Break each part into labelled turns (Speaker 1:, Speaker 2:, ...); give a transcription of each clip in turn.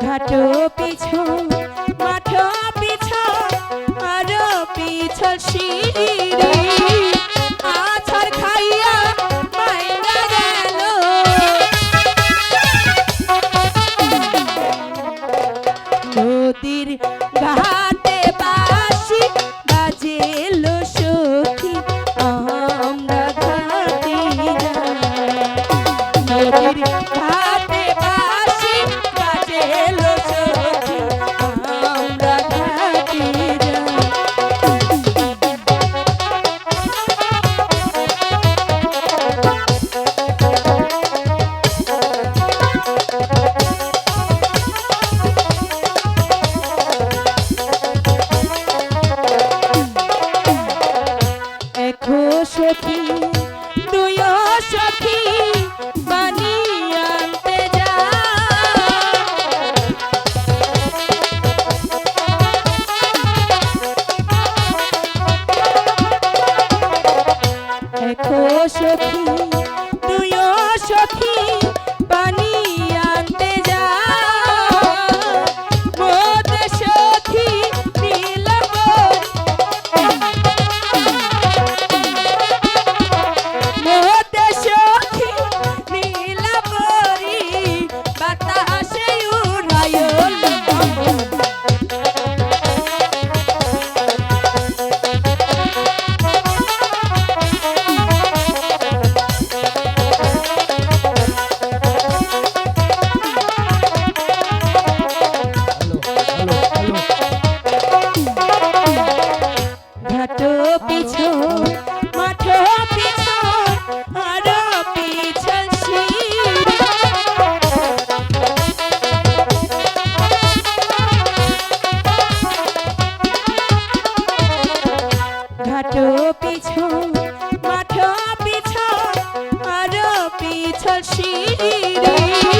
Speaker 1: ঘাটো পিছু মাঠো পিছু আরও পিছু শিরি আছর খাইয়া মাইনা গেল। নদীর ঘাটে el দেখো সে মাঠ পিছু মাঠ পিছ আর পিছ শিরে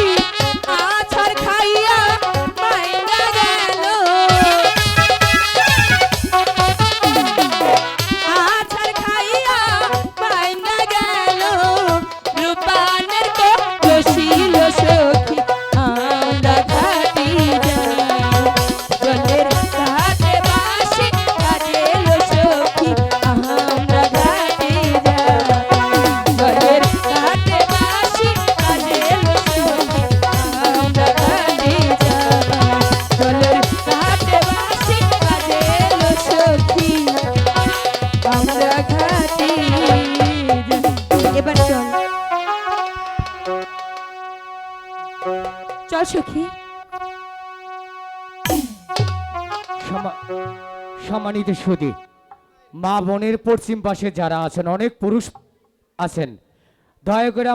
Speaker 1: সখী।
Speaker 2: সম্মানিত সুদী মা বোনের পশ্চিম পাশে যারা আছেন অনেক পুরুষ আছেন দয়া করে